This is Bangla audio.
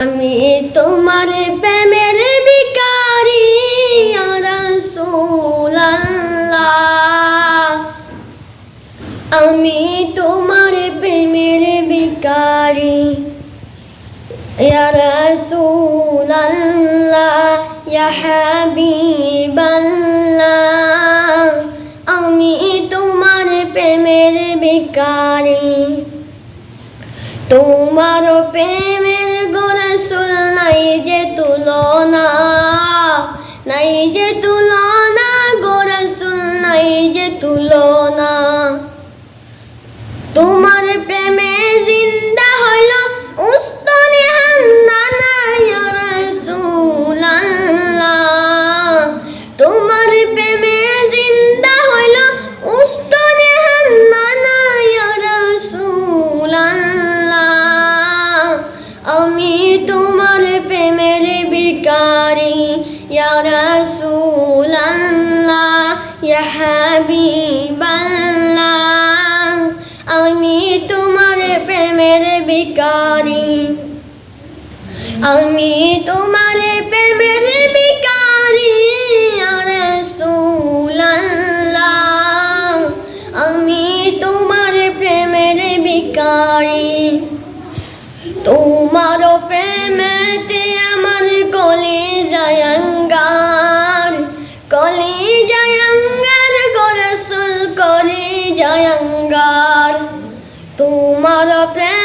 আমি তোমার প্রেমের বিকারি আমি তোমার প্রেমের বিকারি ইয়া হাবিবাল্লাহ। আমি তোমার প্রেমের বিকারি তোমার প্রেমের রাসূলুল্লাহ ইয়া হাবিবাল্লাহ আমি তোমার প্রেমের বিকারি আমি তোমার প্রেমের বিকারি রাসূলুল্লাহ আমি তোমার প্রেমের বিকারি তোমার প্রেমেতে জয়ঙ্গার তোমার প্রেম